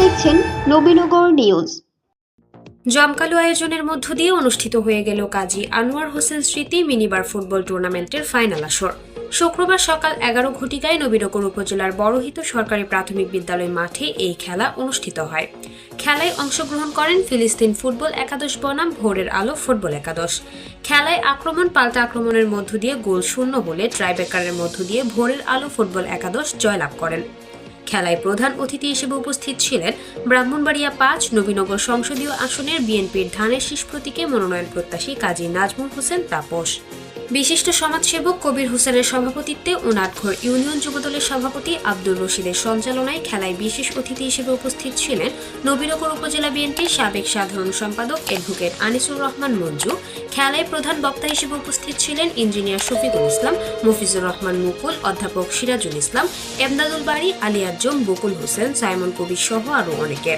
দেখছেন নবীনগর নিউজ। জমকালো আয়োজনের মধ্য দিয়ে অনুষ্ঠিত হয়ে গেল কাজী আনোয়ার হোসেন স্মৃতি মিনিবার ফুটবল টুর্নামেন্টের ফাইনাল আসর। শুক্রবার সকাল এগারো ঘটিকায় নবীনগর উপজেলার বড়হিত সরকারি প্রাথমিক বিদ্যালয় মাঠে এই খেলা অনুষ্ঠিত হয়। খেলায় অংশগ্রহণ করেন ফিলিস্তিন ফুটবল একাদশ বনাম ভোরের আলো ফুটবল একাদশ। খেলায় আক্রমণ পাল্টা আক্রমণের মধ্য দিয়ে গোল শূন্য বলে ট্রাইবেকারের মধ্য দিয়ে ভোরের আলো ফুটবল একাদশ জয়লাভ করেন। খেলায় প্রধান অতিথি হিসেবে উপস্থিত ছিলেন ব্রাহ্মণবাড়িয়া পাঁচ, নবীনগর সংসদীয় আসনের বিএনপির ধানের শীষ প্রতীকে মনোনয়ন প্রত্যাশী কাজী নাজমুল হোসেন তাপস। বিশিষ্ট সমাজসেবক কবির হোসেনের সভাপতিত্বে উনাটঘর ইউনিয়ন যুবদলের সভাপতি আব্দুর রশিদের সঞ্চালনায় খেলায় বিশেষ অতিথি হিসেবে উপস্থিত ছিলেন নবীনগর উপজেলা বিএনপির সাবেক সাধারণ সম্পাদক অ্যাডভোকেট আনিসুর রহমান মঞ্জু। খেলায় প্রধান বক্তা হিসেবে উপস্থিত ছিলেন ইঞ্জিনিয়ার শফিকুল ইসলাম, মফিজুর রহমান মুকুল, অধ্যাপক সিরাজুল ইসলাম, এমদাদুল বাড়ি আলিয়াজ্জম বকুল হোসেন, সাইমন কবির সহ আরও অনেকে।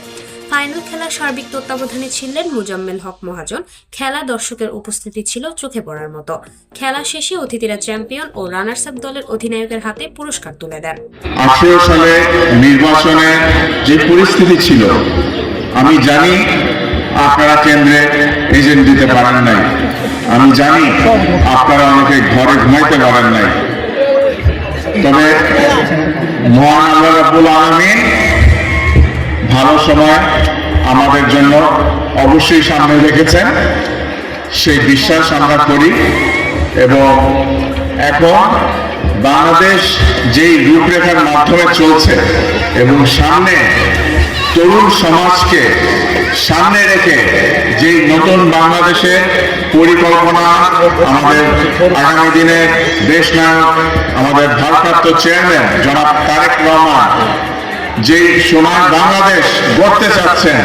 ফাইনাল খেলার সার্বিক তত্ত্বাবধানে ছিলেন মুজাম্মেল হক মহাজন। খেলা দর্শকের উপস্থিতি ছিল চোখে পড়ার মতো। খেলা শেষে অতিথিরা চ্যাম্পিয়ন ও রানার্স আপ দলের অধিনায়কের হাতে পুরস্কার তুলে দেন। আঠেরো সালে নির্বাচনে যে পরিস্থিতি ছিল, আমি জানি আপনারা কেন্দ্রে এজেন্ট দিতে পারেন নাই। আমি জানি আপনারা আমাকে ঘরে ঘুমাইতে পারেন নাই। তবে মহান আল্লাহ ভালো সময় আমাদের জন্য অবশ্যই সামনে রেখেছেন। সেই বিশ্বাস আমরা করি এবং এখন বাংলাদেশ যেই রূপরেখার মাধ্যমে চলছে এবং সামনে তরুণ সমাজকে সামনে রেখে যেই নতুন বাংলাদেশের পরিকল্পনা আমাদের আগামী দিনে দেশ নায়ক, আমাদের ভারপ্রাপ্ত চেয়ারম্যান জনাব তারেক রহমান যেই সোনার বাংলাদেশ গড়তে চাচ্ছেন,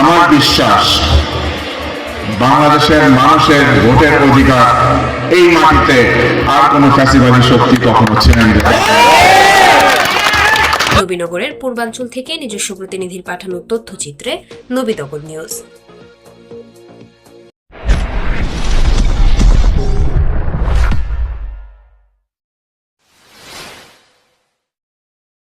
আমার বিশ্বাস বাংলাদেশের মানুষের ভোটের অধিকার এই মাটিতে আর কোনো ফ্যাসিবাদী শক্তি কখনো ছিলেন নবীনগরের পূর্বাঞ্চল থেকে নিজস্ব প্রতিনিধির পাঠানো তথ্যচিত্রে নবীনগর নিউজ।